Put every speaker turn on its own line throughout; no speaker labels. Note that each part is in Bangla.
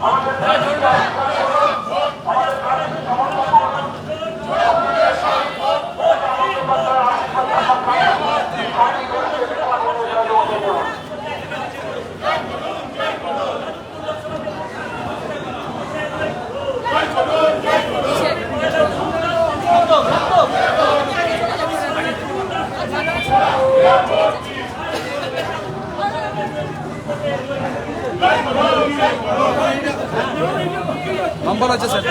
好来兄弟 নাম্বার আছে স্যার?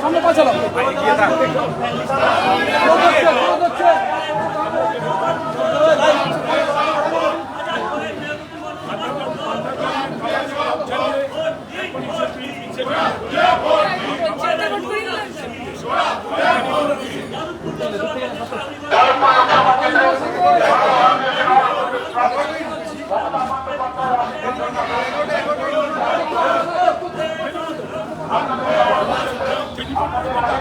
সামনে পাঠালাম
Hi, how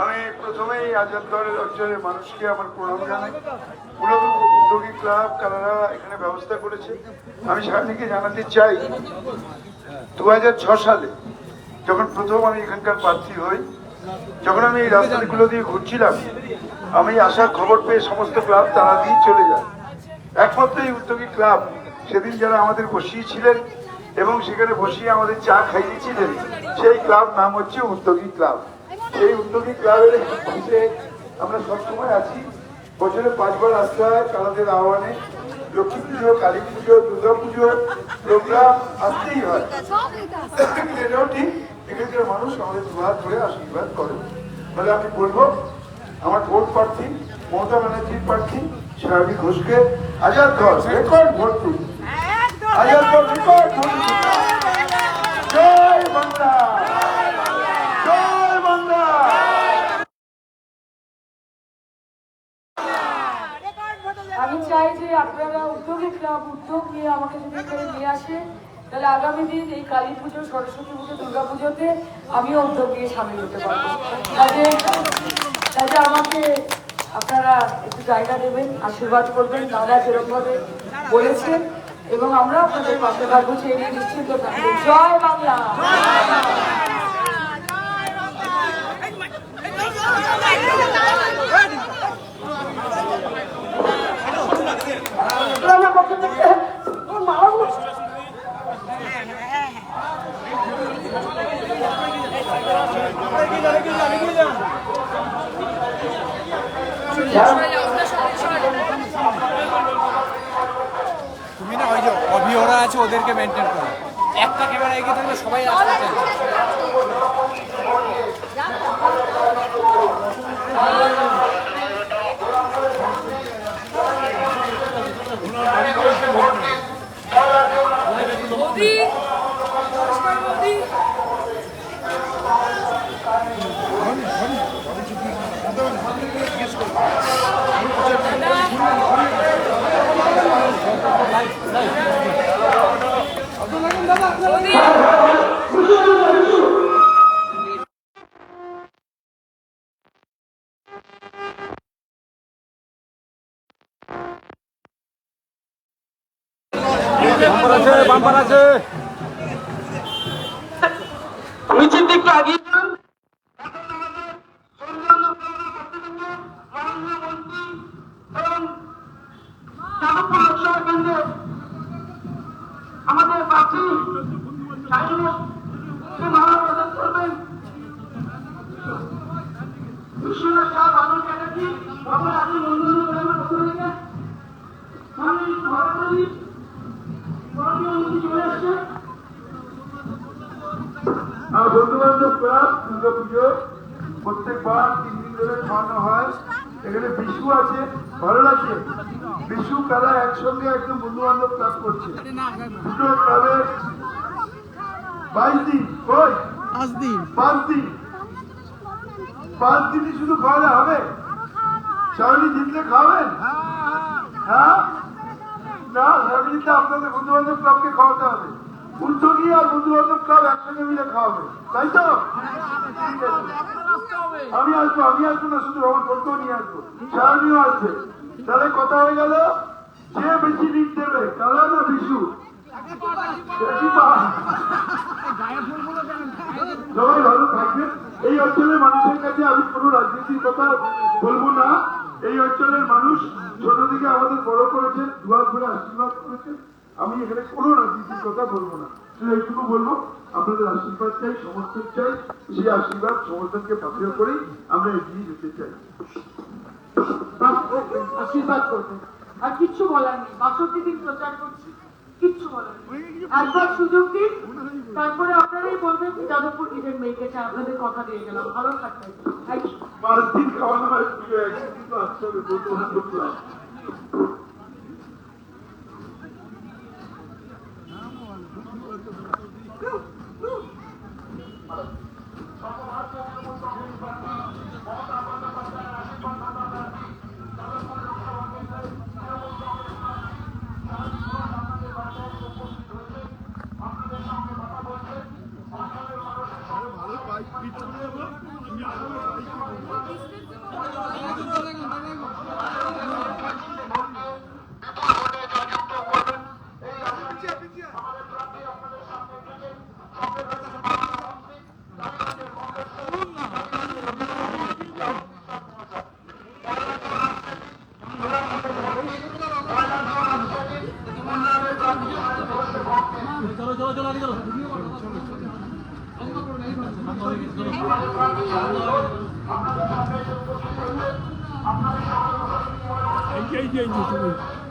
আমি প্রথমেই আজাদগড় অঞ্চলের মানুষকে আমার প্রণাম জানাই। মূলত উদ্যোগী ক্লাব, কানাডা এখানে ব্যবস্থা করেছে। আমি সামনেকে জানাতে চাই দু সালে যখন প্রথম আমি এখানকার প্রার্থী হই, যখন আমি এই রাস্তাগুলো দিয়ে ঘুরছিলাম, আমি আসার খবর পেয়ে সমস্ত ক্লাব তারা দিয়ে চলে যায়। একমাত্র এই উদ্যোগী ক্লাব সেদিন যারা আমাদের বসিয়েছিলেন এবং সেখানে বসিয়ে আমাদের চা খাইয়েছিলেন, সেই ক্লাব নাম হচ্ছে উদ্যোগী ক্লাব। সেই উদ্যোগী ক্লাবের পাশে আমরা সবসময় আছি। বছরে পাঁচবার আসতে হয় কালাদের আহ্বানে। লক্ষ্মী পুজো, কালী পুজো, দুর্গা পুজো প্রোগ্রাম আসতেই হয়। এটাও ঠিক, এখানকার মানুষ আমাদের দুহাত ধরে আশীর্বাদ করে। ফলে আমি বলব, আমার ভোট প্রার্থী, মমতা ব্যানার্জির প্রার্থী স্বাভাবিক ঘোষকে, আজাদ ঘর রেকর্ড ভোট আজাদ ঘর রেকর্ড ভোট দিন। জয় বাংলা জয় বাংলা
আমি চাই যে আপনারা উদ্যোগী ক্লাব উদ্যোগ নিয়ে আমাকে যদি এখানে নিয়ে আসে, তাহলে আগামী দিন এই কালী পুজো, সরস্বতী পুজো, দুর্গা পুজোতে আমিও উদ্যোগ নিয়ে সামিল হতে পারব। তাহলে আমাকে আপনারা একটু জায়গা দেবেন, আশীর্বাদ করবেন, দাদা যেরকমভাবে বলেছেন, এবং আমরা আপনাদের পাশে থাকব, সেই নিয়ে নিশ্চিন্ত থাকব। জয় বাংলা!
তুমি না ওই যে অভিহরা আছে, ওদেরকে মেনটেন করো। একটা ক্যামেরা এগিয়ে থাকলে সবাই আসতে
মোদি
বাম্পার আছে
নিচের দিকটা আগিয়ে যান। আমাদের
বন্ধু বান্ধব ক্লাব দুর্গা পুজো প্রত্যেকবার তিন দিন ধরে খাওয়ানো হয়। এখানে বিশু আছে ভালো লাগছে বিশু কারা একসঙ্গে একদম বন্ধু বান্ধব ক্লাব করছে। দুটো বাইশ দিন কই?
পাঁচ দিন
পাঁচ দিন পাঁচ দিনই শুধু খাওয়ালে হবে? সারাদিন জিতলে খাওয়াবেন হ্যাঁ? না আপনাদের বন্ধু বান্ধব ক্লাবকে খাওয়াতে হবে। উদ্যোগী আর বন্ধু বান্ধব একসঙ্গে মিলে খাওয়াবে। তাই তো? আমি আসব আমি আসব না, শুধু আমার বন্ধু নিয়ে আসব। সারাদিনও আসবে। তাহলে কথা হয়ে গেল, যে বেশি লিড দেবে, কালা না বিশু? সবাই ভালো থাকবেন। এই অঞ্চলের মানুষের কাছে আমি কোনো রাজনীতির কথা বলব না। এই অঞ্চলের মানুষ ছোট থেকে আমাদের বড় করেছেন দুয়ার করে আশীর্বাদ করেছেন। আমি এখানে কোনো রাজনীতির কথা বলব না। শুধু এইটুকু বলব আপনাদের আশীর্বাদ চাই সমর্থন চাই সেই আশীর্বাদ সমর্থনকে পাথেয় করেই আমরা এগিয়ে যেতে চাই।
আশীর্বাদ করবেন। আর কিচ্ছু বলার নেই। বাষট্টি দিন প্রচার করছি কিচ্ছু বলার একবার সুযোগ দিন তারপরে আপনারাই বলবেন যে যাদবপুর নিজের মেয়েকে চাই আপনাদের কথা দিয়ে গেলাম। ভালো থাকবেন.
পাঁচ দিন খাওয়ানো হয় পুজো একদিন
চলো চলো চলো এগো এগো এগো দাদা সামনে সামনে